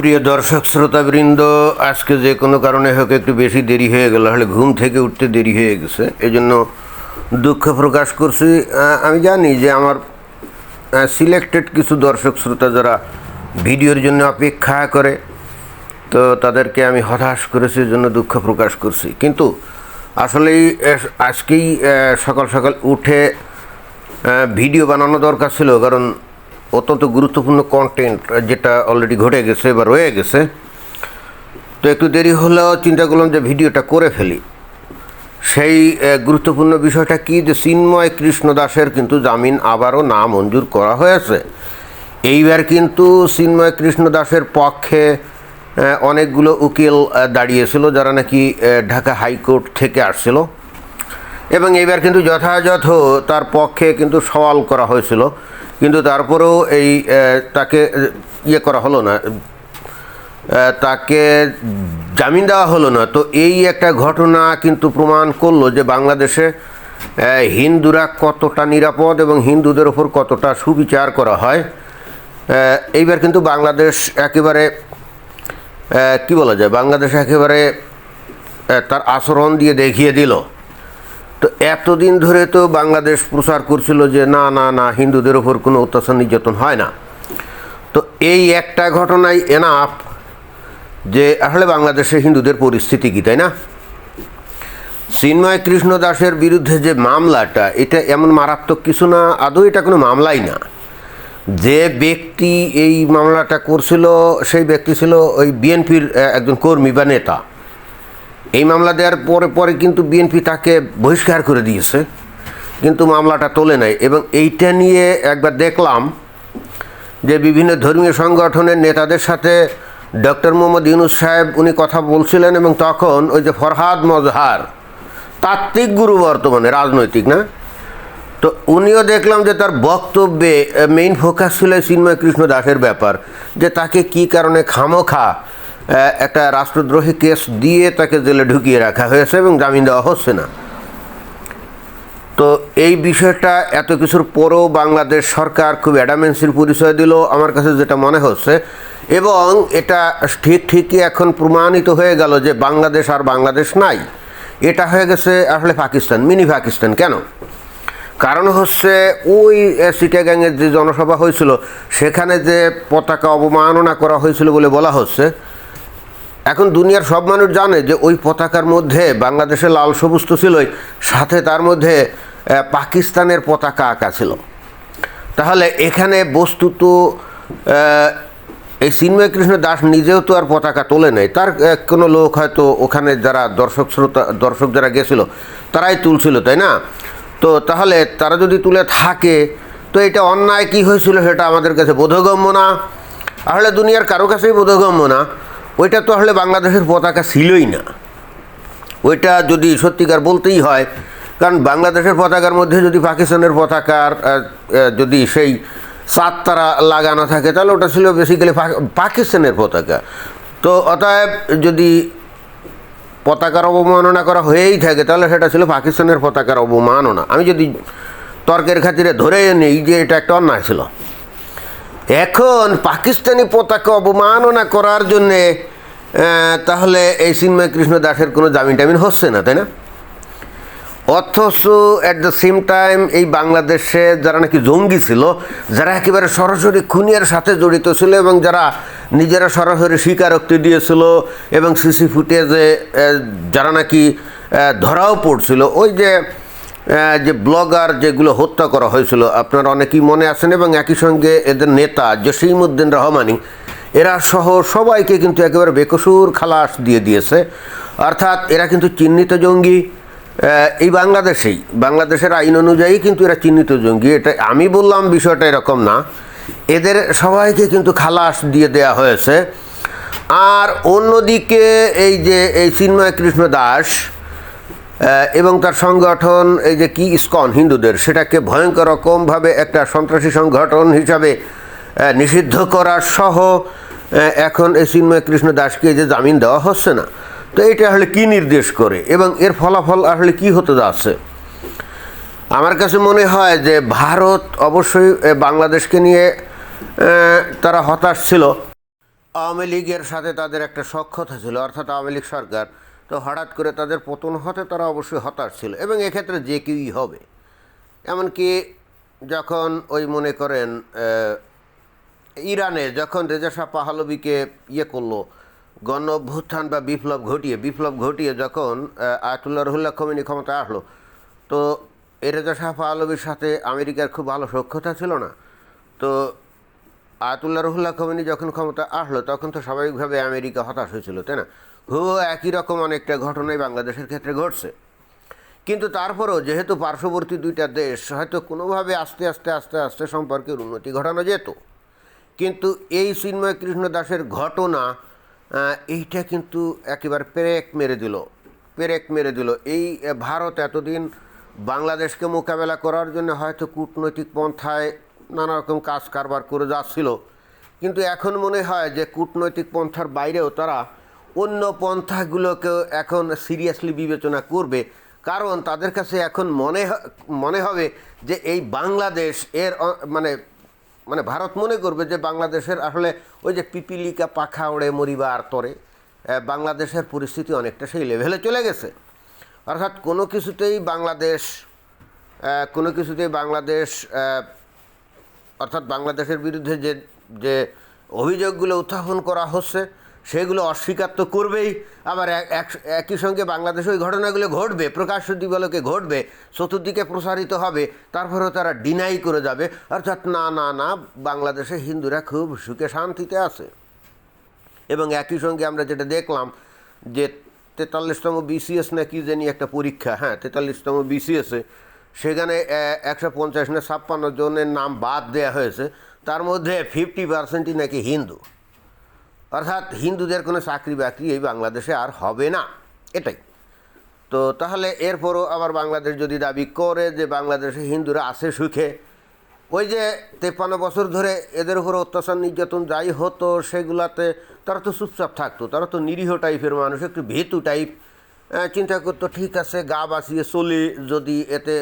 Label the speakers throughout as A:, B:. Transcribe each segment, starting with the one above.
A: প্রিয় দর্শক, শ্রোতাবৃন্দ, আজকে যে কোনো কারণে হোক একটু বেশি দেরি হয়ে গেল হলে ঘুম থেকে উঠতে দেরি হয়ে গেছে এই জন্য দুঃখ প্রকাশ করছি। আমি জানি যে আমার সিলেক্টেড কিছু দর্শক, শ্রোতা যারা ভিডিওর জন্য অপেক্ষা করে, তো তাদেরকে আমি হতাশ করেছি জন্য দুঃখ প্রকাশ করছি। কিন্তু আসলেই আজকেই সকাল সকাল উঠে ভিডিও বানানো দরকার ছিল, কারণ অত্যন্ত গুরুত্বপূর্ণ কন্টেন্ট যেটা অলরেডি ঘটে গেছে বা রয়ে গেছে। তো একটু দেরি হলেও চিন্তা করলাম যে ভিডিওটা করে ফেলি। সেই গুরুত্বপূর্ণ বিষয়টা কি যে চিন্ময় কৃষ্ণ দাসের কিন্তু জামিন আবারও না মঞ্জুর করা হয়েছে। এইবার কিন্তু চিন্ময় কৃষ্ণ দাসের পক্ষে অনেকগুলো উকিল দাঁড়িয়েছিল যারা নাকি ঢাকা হাইকোর্ট থেকে আসছিল। এবং এবার কিন্তু যথাযথ তার পক্ষে কিন্তু সওয়াল করা হয়েছিল। কিন্তু তারপরেও এই তাকে ইয়ে করা হলো না। তাকে জামিন দেওয়া হলো না। তো এই একটা ঘটনা কিন্তু প্রমাণ করল যে বাংলাদেশে হিন্দুরা কতটা নিরাপদ এবং হিন্দুদের ওপর কতটা সুবিচার করা হয়। এইবার কিন্তু বাংলাদেশ একেবারে কি বলা যায়? বাংলাদেশ একেবারে তার আচরণ দিয়ে দেখিয়ে দিল। তো এতদিন ধরে তো বাংলাদেশ প্রচার করছিল যে না না না, হিন্দুদের ওপর কোনো অত্যাচার নির্যাতন হয় না। তো এই একটা ঘটনাই এনাফ যে আসলে বাংলাদেশে হিন্দুদের পরিস্থিতি কি, তাই না? চিন্ময় কৃষ্ণ দাসের বিরুদ্ধে যে মামলাটা, এটা এমন মারাত্মক কিছু না, আদৌ এটা কোনো মামলাই না। যে ব্যক্তি এই মামলাটা করছিল, সেই ব্যক্তি ছিল ওই বিএনপির একজন কর্মী বা নেতা। এই মামলা দেওয়ার পরে পরে কিন্তু বিএনপি তাকে বহিষ্কার করে দিয়েছে, কিন্তু মামলাটা তোলে নাই। এবং এইটা নিয়ে একবার দেখলাম যে বিভিন্ন ধর্মীয় সংগঠনের নেতাদের সাথে ডক্টর মোহাম্মদ ইউনুস সাহেব উনি কথা বলছিলেন এবং তখন ওই যে ফরহাদ মজহার তাত্ত্বিক গুরু বর্তমানে, রাজনৈতিক না? তো উনিও দেখলাম যে তার বক্তব্যে মেইন ফোকাস ছিল চিন্ময় কৃষ্ণ দাসের ব্যাপার, যে তাকে কি কারণে খামোখা একটা রাষ্ট্রদ্রোহী কেস দিয়ে তাকে জেলে ঢুকিয়ে রাখা হয়েছে এবং জামিন দেওয়া হচ্ছে না। তো এই বিষয়টা এত কিছুর পরেও বাংলাদেশ সরকার খুব অ্যাডামেন্সির পরিচয় দিল আমার কাছে যেটা মনে হচ্ছে। এবং এটা ঠিক ঠিকই এখন প্রমাণিত হয়ে গেল যে বাংলাদেশ আর বাংলাদেশ নাই। এটা হয়ে গেছে আসলে পাকিস্তান, মিনি পাকিস্তান। কেন? কারণ হচ্ছে ওই সিটাগাংয়ের যে জনসভা হয়েছিল, সেখানে যে পতাকা অবমাননা করা হয়েছিল বলে বলা হচ্ছে এখন দুনিয়ার সব মানুষ জানে যে ওই পতাকার মধ্যে বাংলাদেশের লাল সবুজ তো ছিলই, সাথে তার মধ্যে পাকিস্তানের পতাকা আঁকা ছিল। তাহলে এখানে বস্তুত এই চিন্ময় কৃষ্ণ দাস নিজেও তো আর পতাকা তোলে নাই। তার কোনো লোক হয়তো ওখানে যারা দর্শক শ্রোতা, দর্শক যারা গেছিল, তারাই তুলছিল, তাই না? তো তাহলে তারা যদি তুলে থাকে, তো এটা অন্যায় কি হয়েছিল সেটা আমাদের কাছে বোধগম্য না। আসলে দুনিয়ার কারও কাছেই বোধগম্য না। ওইটা তো আসলে বাংলাদেশের পতাকা ছিলই না। ওইটা যদি সত্যিকার বলতেই হয়, কারণ বাংলাদেশের পতাকার মধ্যে যদি পাকিস্তানের পতাকার যদি সেই সাত তারা লাগানো থাকে, তাহলে ওটা ছিল বেসিক্যালি পাকিস্তানের পতাকা। তো অতএব যদি পতাকার অবমাননা করা হয়েই থাকে, তাহলে সেটা ছিল পাকিস্তানের পতাকার অবমাননা। আমি যদি তর্কের খাতিরে ধরে নিই যে এটা একটা অন্যায় ছিল। এখন পাকিস্তানি পতাকা অবমাননা করার জন্যে তাহলে এই চিন্ময় কৃষ্ণ দাসের কোনো জামিন টামিন হচ্ছে না, তাই না? অথচ অ্যাট দ্য সেম টাইম এই বাংলাদেশে যারা নাকি জঙ্গি ছিল, যারা একেবারে সরাসরি খুনিয়ার সাথে জড়িত ছিল এবং যারা নিজেরা সরাসরি স্বীকারোক্তি দিয়েছিল এবং সিসি ফুটেজে যারা নাকি ধরাও পড়ছিল, ওই যে যে ব্লগার যেগুলো হত্যা করা হয়েছিল, আপনারা অনেকেই মনে আছেন এবং একই সঙ্গে এদের নেতা জসিমউদ্দিন রহমানি, এরা সহ সবাইকে কিন্তু একেবারে বেকসুর খালাস দিয়ে দিয়েছে। অর্থাৎ এরা কিন্তু চিহ্নিত জঙ্গি। এই বাংলাদেশেই, বাংলাদেশের আইন অনুযায়ী কিন্তু এরা চিহ্নিত জঙ্গি। এটা আমি বললাম, বিষয়টা এরকম না। এদের সবাইকে কিন্তু খালাস দিয়ে দেয়া হয়েছে। আর অন্যদিকে এই যে এই চিন্ময় কৃষ্ণ দাস এবং তার সংগঠন, এই যে কি ইস্কন হিন্দুদের, সেটাকে ভয়ঙ্কর রকমভাবে একটা সন্ত্রাসী সংগঠন হিসাবে নিষিদ্ধ করার সহ এখন এই চিন্ময় কৃষ্ণ দাসকে যে জামিন দেওয়া হচ্ছে না। তো এটা আসলে কি নির্দেশ করে? এবং এর ফলাফল আসলে কি হতে যাচ্ছে? আমার কাছে মনে হয় যে ভারত অবশ্যই বাংলাদেশকে নিয়ে তারা হতাশ ছিল। আওয়ামী লীগের সাথে তাদের একটা সক্ষতা ছিল, অর্থাৎ আওয়ামী লীগ সরকার তো হঠাৎ করে তাদের পতন হতে তারা অবশ্যই হতাশ ছিল এবং এক্ষেত্রে যে কেউই হবে। এমনকি যখন ওই মনে করেন ইরানে যখন রেজা শাহ পাহলবিকে ইয়ে করল গণ অভ্যুত্থান বা বিপ্লব ঘটিয়ে বিপ্লব ঘটিয়ে যখন আয়াতুল্লাহ রহুল্লাহ খমিনী ক্ষমতায় আসলো, তো এ রেজা শাহ পাহলবির সাথে আমেরিকার খুব ভালো সক্ষতা ছিল না। তো আয়াতুল্লাহ রহুল্লাহ খমিনী যখন ক্ষমতা আসলো, তখন তো স্বাভাবিকভাবে আমেরিকা হতাশ হয়েছিল, তাই না? হুবহু একই রকম অনেকটা ঘটনাই বাংলাদেশের ক্ষেত্রে ঘটছে। কিন্তু তারপরেও যেহেতু পার্শ্ববর্তী দুইটা দেশ, হয়তো কোনোভাবে আস্তে আস্তে আস্তে আস্তে সম্পর্কের উন্নতি ঘটানো যেত। কিন্তু এই চিন্ময় কৃষ্ণ দাসের ঘটনা এইটা কিন্তু একেবারে পেরেক মেরে দিল, পেরেক মেরে দিল। এই ভারত এতদিন বাংলাদেশকে মোকাবেলা করার জন্য হয়তো কূটনৈতিক পন্থায় নানা রকম কাজ কারবার করে যাচ্ছিল। কিন্তু এখন মনে হয় যে কূটনৈতিক পন্থার বাইরেও তারা অন্য পন্থাগুলোকেও এখন সিরিয়াসলি বিবেচনা করবে। কারণ তাদের কাছে এখন মনে মনে হবে যে এই বাংলাদেশ এর মানে মানে ভারত মনে করবে যে বাংলাদেশের আসলে ওই যে পিপিলিকা পাখা ওড়ে মরিবার তরে বাংলাদেশের পরিস্থিতি অনেকটা সেই লেভেলে চলে গেছে। অর্থাৎ কোনো কিছুতেই বাংলাদেশ কোনো কিছুতেই বাংলাদেশ অর্থাৎ বাংলাদেশের বিরুদ্ধে যে যে অভিযোগগুলো উত্থাপন করা হচ্ছে সেগুলো অস্বীকার তো করবেই। আবার এক- এক- একই সঙ্গে বাংলাদেশে ওই ঘটনাগুলো ঘটবে, প্রকাশ্য দিবলকে ঘটবে, চতুর্দিকে প্রসারিত হবে, তারপরেও তারা ডিনাই করে যাবে। অর্থাৎ না না না, বাংলাদেশে হিন্দুরা খুব সুখে শান্তিতে আছে। এবং একই সঙ্গে আমরা যেটা দেখলাম যে তেতাল্লিশতম বিসিএস নাকি জানি একটা পরীক্ষা হ্যাঁ তেতাল্লিশতম বিসিএসে সেখানে একশো পঞ্চাশ না ছাপ্পান্ন জনের নাম বাদ দেওয়া হয়েছে। তার মধ্যে ফিফটি পার্সেন্টই নাকি হিন্দু। অর্থাৎ হিন্দুদের কোনো চাকরি বাকরি এই বাংলাদেশে আর হবে না, এটাই। তো তাহলে এরপরও আবার বাংলাদেশ যদি দাবি করে যে বাংলাদেশে হিন্দুরা আছে সুখে, ওই যে তেপ্পান্ন বছর ধরে এদের উপর অত্যাচার, নির্যাতন যাই হতো, সেগুলাতে তারা তো চুপচাপ থাকতো, তারা তো নিরীহ টাইপের মানুষ, একটু ভেতু টাইপ। চিন্তা করতো, ঠিক আছে, গা বাঁচিয়ে চলে, যদি এতে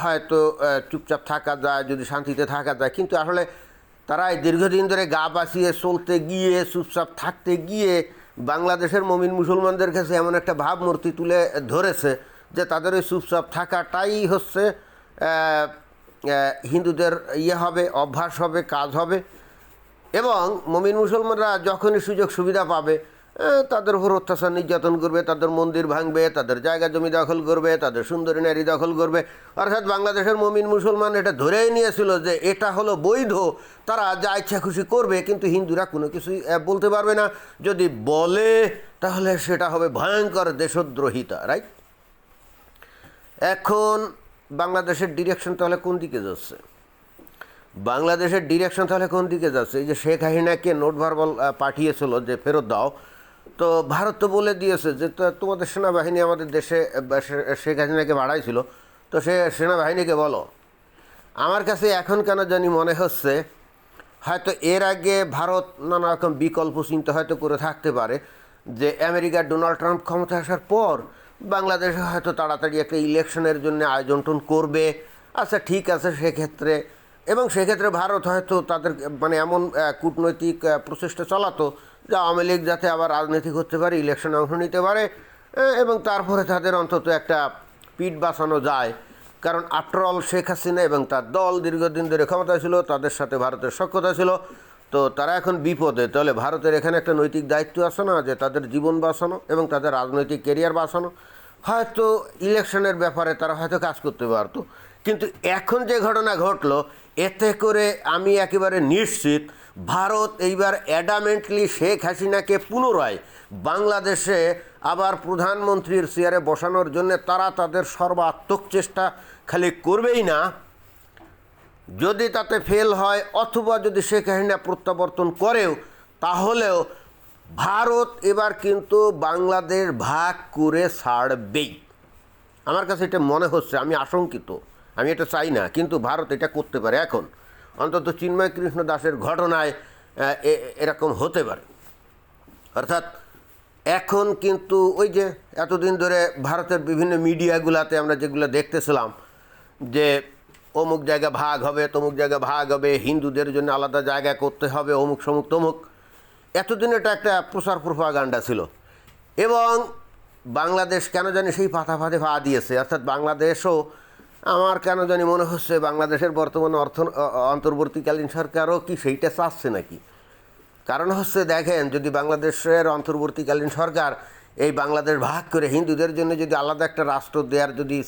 A: হয়তো চুপচাপ থাকা যায়, যদি শান্তিতে থাকা যায়। কিন্তু আসলে তারা এই দীর্ঘদিন ধরে গা বাঁচিয়ে চলতে গিয়ে, চুপচাপ থাকতে গিয়ে বাংলাদেশের মমিন মুসলমানদের কাছে এমন একটা ভাবমূর্তি তুলে ধরেছে যে তাদের ওই চুপচাপ থাকাটাই হচ্ছে হিন্দুদের ইয়ে হবে, অভ্যাস হবে, কাজ হবে। এবং মমিন মুসলমানরা যখনই সুযোগ সুবিধা পাবে তাদের উপর অত্যাচার নির্যাতন করবে, তাদের মন্দির ভাঙবে, তাদের জায়গা জমি দখল করবে, তাদের সুন্দরী নারী দখল করবে। অর্থাৎ বাংলাদেশের মমিন মুসলমান এটা ধরেই নিয়েছিল যে এটা হলো বৈধ, তারা যা ইচ্ছা খুশি করবে, কিন্তু হিন্দুরা কোনো কিছুই বলতে পারবে না। যদি বলে, তাহলে সেটা হবে ভয়ঙ্কর দেশদ্রোহিতা রাইট এখন বাংলাদেশের ডিরেকশন তাহলে কোন দিকে যাচ্ছে? বাংলাদেশের ডিরেকশন তাহলে কোন দিকে যাচ্ছে? এই যে শেখ হাসিনাকে নোট ভার্বল পাঠিয়েছিল যে ফেরত দাও তো ভারত তো বলে দিয়েছে যে তোমাদের সেনাবাহিনী আমাদের দেশে শেখ হাসিনাকে বাড়াইছিল। তো সে সেনাবাহিনীকে বলো, আমার কাছে এখন কেন জানি মনে হচ্ছে, হয়তো এর আগে ভারত নানা রকম বিকল্প চিন্তা হয়তো করে থাকতে পারে, যে আমেরিকার ডোনাল্ড ট্রাম্প ক্ষমতা আসার পর বাংলাদেশে হয়তো তাড়াতাড়ি একটা ইলেকশনের জন্য আয়োজন টোন করবে। আচ্ছা ঠিক আছে, সেক্ষেত্রে, এবং সেক্ষেত্রে ভারত হয়তো তাদের মানে এমন কূটনৈতিক প্রচেষ্টা চালাতো যে আওয়ামী লীগ যাতে আবার রাজনীতি করতে পারে ইলেকশনে অংশ নিতে পারে এবং তারপরে তাদের অন্তত একটা পিঠ বাঁচানো যায়। কারণ আফটারঅল শেখ হাসিনা এবং তার দল দীর্ঘদিন ধরে ক্ষমতায় ছিল, তাদের সাথে ভারতের সক্ষতা ছিল। তো তারা এখন বিপদে। তাহলে ভারতের এখানে একটা নৈতিক দায়িত্ব আছে না, যে তাদের জীবন বাঁচানো এবং তাদের রাজনৈতিক কেরিয়ার বাঁচানো? হয়তো ইলেকশনের ব্যাপারে তারা হয়তো কাজ করতে পারতো। কিন্তু এখন যে ঘটনা ঘটলো, এতে করে আমি একেবারে নিশ্চিত ভারত এইবার অ্যাডামেন্টলি শেখ হাসিনাকে পুনরায় বাংলাদেশে আবার প্রধানমন্ত্রীর চেয়ারে বসানোর জন্য তারা তাদের সর্বাত্মক চেষ্টা খালি করবেই না। যদি তাতে ফেল হয় অথবা যদি শেখ হাসিনা প্রত্যাবর্তন করেও, তাহলেও ভারত এবার কিন্তু বাংলাদেশ ভাগ করে ছাড়বেই। আমার কাছে এটা মনে হচ্ছে, আমি আশঙ্কিত, আমি এটা চাই না, কিন্তু ভারত এটা করতে পারে। এখন অন্তত চিন্ময় কৃষ্ণ দাসের ঘটনায় এরকম হতে পারে। অর্থাৎ এখন কিন্তু ওই যে এতদিন ধরে ভারতের বিভিন্ন মিডিয়াগুলাতে আমরা যেগুলো দেখতেছিলাম, যে অমুক জায়গা ভাগ হবে, তমুক জায়গা ভাগ হবে, হিন্দুদের জন্য আলাদা জায়গা করতে হবে, অমুক, সমুক, তমুক, এতদিন এটা একটা প্রচার প্রভাগান্ডা ছিল। এবং বাংলাদেশ কেন জানি সেই ফাঁদে পা দিয়েছে, অর্থাৎ বাংলাদেশও আমার কেন জানি মনে হচ্ছে বাংলাদেশের বর্তমান অর্থ অন্তর্বর্তীকালীন সরকারও কি সেইটা চাচ্ছে নাকি? কারণ হচ্ছে দেখেন, যদি বাংলাদেশের অন্তর্বর্তীকালীন সরকার এই বাংলাদেশ ভাগ করে হিন্দুদের জন্য যদি আলাদা একটা রাষ্ট্র দেওয়ার যদি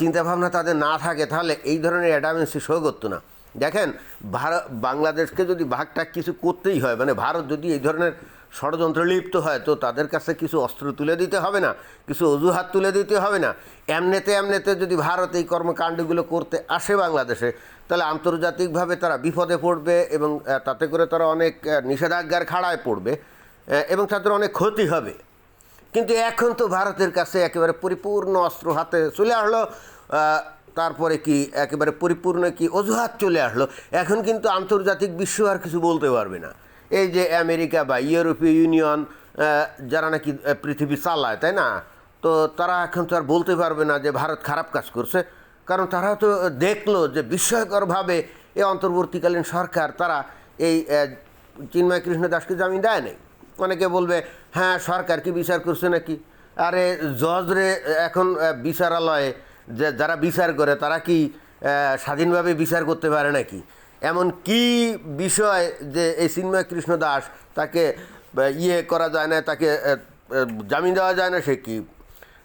A: চিন্তাভাবনা তাদের না থাকে, তাহলে এই ধরনের অ্যাডামেন্সি শো করতো না। দেখেন, ভারত, বাংলাদেশকে যদি ভাগটা কিছু করতেই হয় মানে ভারত যদি এই ধরনের ষড়যন্ত্র লিপ্ত হয়, তো তাদের কাছে কিছু অস্ত্র তুলে দিতে হবে না, কিছু অজুহাত তুলে দিতে হবে না। এমনিতে এমনিতে যদি ভারত এই কর্মকাণ্ডগুলো করতে আসে বাংলাদেশে, তাহলে আন্তর্জাতিকভাবে তারা বিপদে পড়বে এবং তাতে করে তারা অনেক নিষেধাজ্ঞার খাড়ায় পড়বে এবং তাদের অনেক ক্ষতি হবে। কিন্তু এখন তো ভারতের কাছে একেবারে পরিপূর্ণ অস্ত্র হাতে চলে আসলো তারপরে কি একেবারে পরিপূর্ণ কি অজুহাত চলে আসলো, এখন কিন্তু আন্তর্জাতিক বিশ্ব আর কিছু বলতে পারবে না। এই যে আমেরিকা বা ইউরোপীয় ইউনিয়ন যারা নাকি পৃথিবী চালায়, তাই না? তো তারা এখন তো আর বলতে পারবে না যে ভারত খারাপ কাজ করছে। কারণ তারা তো দেখল যে বিস্ময়করভাবে এই অন্তর্বর্তীকালীন সরকার, তারা এই চিন্ময় কৃষ্ণ দাসকে জামিন দেয় নাই। অনেকে বলবে হ্যাঁ সরকার কি বিচার করছে নাকি? আরে, জজরে এখন বিচারালয়ে যে যারা বিচার করে, তারা কি স্বাধীনভাবে বিচার করতে পারে নাকি? এমন কি বিষয় যে এই চিন্ময় কৃষ্ণ দাস তাকে ইয়ে করা যায় না, তাকে জামিন দেওয়া যায় না, সে কি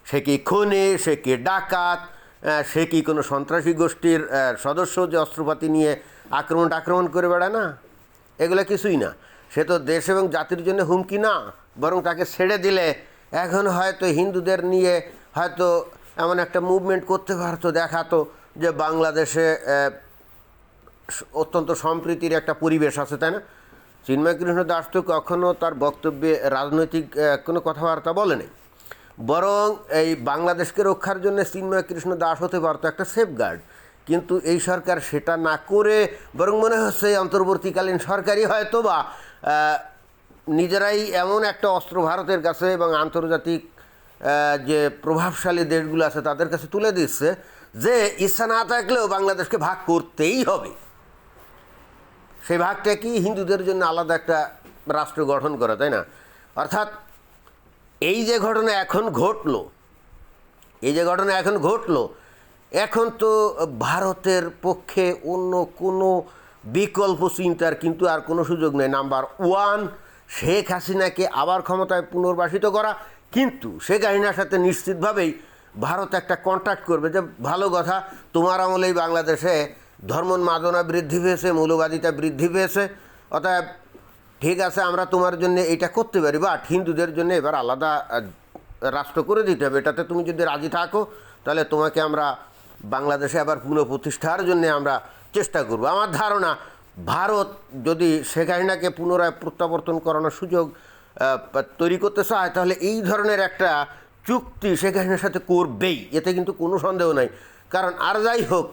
A: সে কি খুনে, সে কি ডাকাত সে কি কোনো সন্ত্রাসী গোষ্ঠীর সদস্য যে অস্ত্রপাতি নিয়ে আক্রমণ আক্রমণ করে বেড়ায়? না, এগুলো কিছুই না। সে তো দেশ এবং জাতির জন্য হুমকি না, বরং তাকে ছেড়ে দিলে এখন হয়তো হিন্দুদের নিয়ে হয়তো এমন একটা মুভমেন্ট করতে পারতো, দেখাতো যে বাংলাদেশে অত্যন্ত সম্প্রীতির একটা পরিবেশ আছে, তাই না? চিন্ময় কৃষ্ণ দাস তো কখনও তার বক্তব্যে রাজনৈতিক কোনো কথাবার্তা বলেনি। বরং এই বাংলাদেশকে রক্ষার জন্য চিন্ময় কৃষ্ণ দাস হতে পারতো একটা সেফগার্ড কিন্তু এই সরকার সেটা না করে বরং মনে হচ্ছে অন্তর্বর্তীকালীন সরকারই হয়তো বা নিজেরাই এমন একটা অস্ত্র ভারতের কাছে এবং আন্তর্জাতিক যে প্রভাবশালী দেশগুলো আছে তাদের কাছে তুলে দিচ্ছে যে ইচ্ছা না থাকলেও বাংলাদেশকে ভাগ করতেই হবে। সেই ভাগটা কি হিন্দুদের জন্য আলাদা একটা রাষ্ট্র গঠন করা, তাই না? অর্থাৎ এই যে ঘটনা এখন ঘটলো, এই যে ঘটনা এখন ঘটলো, এখন তো ভারতের পক্ষে অন্য কোনো বিকল্প চিন্তার কিন্তু আর কোনো সুযোগ নেই। নাম্বার ওয়ান, শেখ হাসিনাকে আবার ক্ষমতায় পুনর্বাসিত করা, কিন্তু শেখ হাসিনার সাথে নিশ্চিতভাবেই ভারত একটা কন্ট্যাক্ট করবে। যে ভালো কথা, তোমার আমলেই বাংলাদেশে ধর্মোন্মাদনা বৃদ্ধি পেয়েছে, মৌলবাদিতা বৃদ্ধি পেয়েছে। অতএব ঠিক আছে, আমরা তোমার জন্য এটা করতে পারি বাট হিন্দুদের জন্য এবার আলাদা রাষ্ট্র করে দিতে হবে। এটাতে তুমি যদি রাজি থাকো, তাহলে তোমাকে আমরা বাংলাদেশে আবার পুনঃপ্রতিষ্ঠার জন্য আমরা চেষ্টা করব। আমার ধারণা, ভারত যদি শেখ হাসিনাকে পুনরায় প্রত্যাবর্তন করানোর সুযোগ তৈরি করতে চায়, তাহলে এই ধরনের একটা চুক্তি শেখ হাসিনার সাথে করবেই। এতে কিন্তু কোনো সন্দেহ নাই। কারণ আর যাই হোক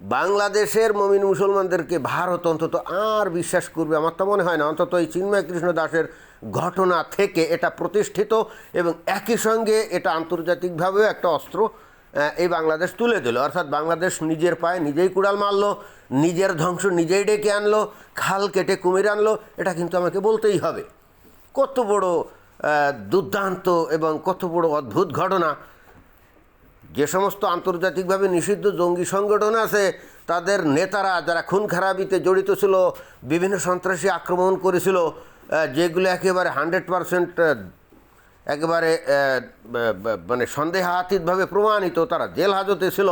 A: বাংলাদেশের মমিন মুসলমানদেরকে ভারত অন্তত আর বিশ্বাস করবে। আমার তো মনে হয় না, অন্তত এই চিন্ময় কৃষ্ণ দাসের ঘটনা থেকে এটা প্রতিষ্ঠিত এবং একই সঙ্গে এটা আন্তর্জাতিকভাবেও একটা অস্ত্র এই বাংলাদেশ তুলে দিল। অর্থাৎ বাংলাদেশ নিজের পায়ে নিজেই কুড়াল মারলো, নিজের ধ্বংস নিজেই ডেকে আনলো, খাল কেটে কুমির আনলো, এটা কিন্তু আমাকে বলতেই হবে। কত বড় দুর্দান্ত এবং কত বড় অদ্ভুত ঘটনা যে সমস্ত আন্তর্জাতিকভাবে নিষিদ্ধ জঙ্গি সংগঠন আছে, তাদের নেতারা যারা খুন খারাপিতে জড়িত ছিল, বিভিন্ন সন্ত্রাসী আক্রমণ করেছিল যেগুলো একেবারে হান্ড্রেড পারসেন্ট একেবারে মানে সন্দেহাতীতভাবে প্রমাণিত, তারা জেল হাজতে ছিল,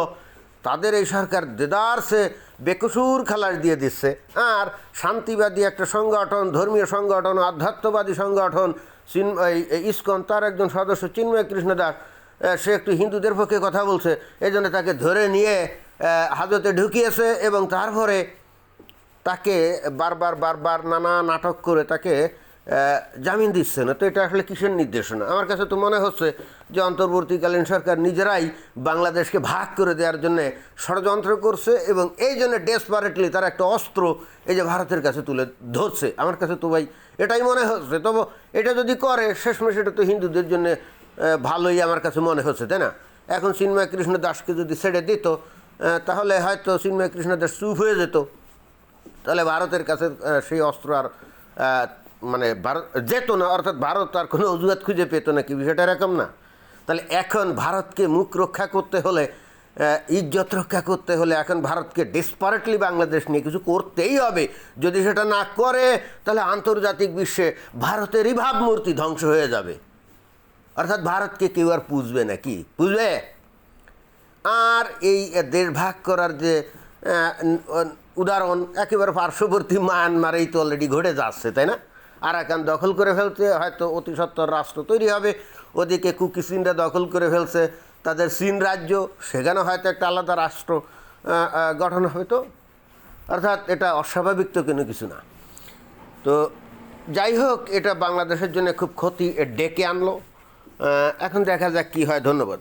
A: তাদের এই সরকার দেদারসে বেকসুর খালাস দিয়ে দিচ্ছে। আর শান্তিবাদী একটা সংগঠন, ধর্মীয় সংগঠন, আধ্যাত্মবাদী সংগঠন, চিন- এই- এই ইস্কন, তার একজন সদস্য চিন্ময় কৃষ্ণ দাস সে একটু হিন্দুদের পক্ষে কথা বলছে। এই জন্য তাকে ধরে নিয়ে হাজতে ঢুকিয়েছে এবং তারপরে তাকে বারবার বারবার নানা নাটক করে তাকে জামিন দিচ্ছে না। তো এটা আসলে কিসের নির্দেশনা? আমার কাছে তো মনে হচ্ছে যে অন্তর্বর্তীকালীন সরকার নিজেরাই বাংলাদেশকে ভাগ করে দেওয়ার জন্য ষড়যন্ত্র করছে এবং এই জন্য ডেসপারেটলি তারা একটা অস্ত্র এই যে ভারতের কাছে তুলে ধরছে। আমার কাছে তো ভাই এটাই মনে হচ্ছে। তবে এটা যদি করে, শেষমেশ এটা তো হিন্দুদের জন্য ভালোই আমার কাছে মনে হচ্ছে, তাই না? এখন চিন্ময় কৃষ্ণ দাসকে যদি ছেড়ে দিত তাহলে হয়তো চিন্ময় কৃষ্ণদেব চুপ হয়ে যেত। তাহলে ভারতের কাছে সেই অস্ত্র আর মানে ভারত যেত না, অর্থাৎ ভারত আর কোনো অজুহাত খুঁজে পেত না, কি বিষয়টা এরকম না? তাহলে এখন ভারতকে মুখ রক্ষা করতে হলে ইজ্জত রক্ষা করতে হলে এখন ভারতকে ডেসপারেটলি বাংলাদেশ নিয়ে কিছু করতেই হবে। যদি সেটা না করে, তাহলে আন্তর্জাতিক বিশ্বে ভারতেরই ভাবমূর্তি ধ্বংস হয়ে যাবে। অর্থাৎ ভারতকে কেউ আর পুষবে না কি? পুষবে? আর এই দেশ ভাগ করার যে উদাহরণ, একেবারে পার্শ্ববর্তী মায়ানমারেই তো অলরেডি ঘটে যাচ্ছে, তাই না? আর আরাকান দখল করে ফেলছে, হয়তো অতি সত্তর রাষ্ট্র তৈরি হবে, ওদিকে কুকি চীনরা দখল করে ফেলছে, তাদের চীন রাজ্য, সেখানে হয়তো একটা আলাদা রাষ্ট্র গঠন হবে তো? অর্থাৎ এটা অস্বাভাবিক তো কোনো কিছু না। তো যাই হোক, এটা বাংলাদেশের জন্য খুব ক্ষতি ডেকে আনলো। এখন দেখা যাক কি হয় ধন্যবাদ।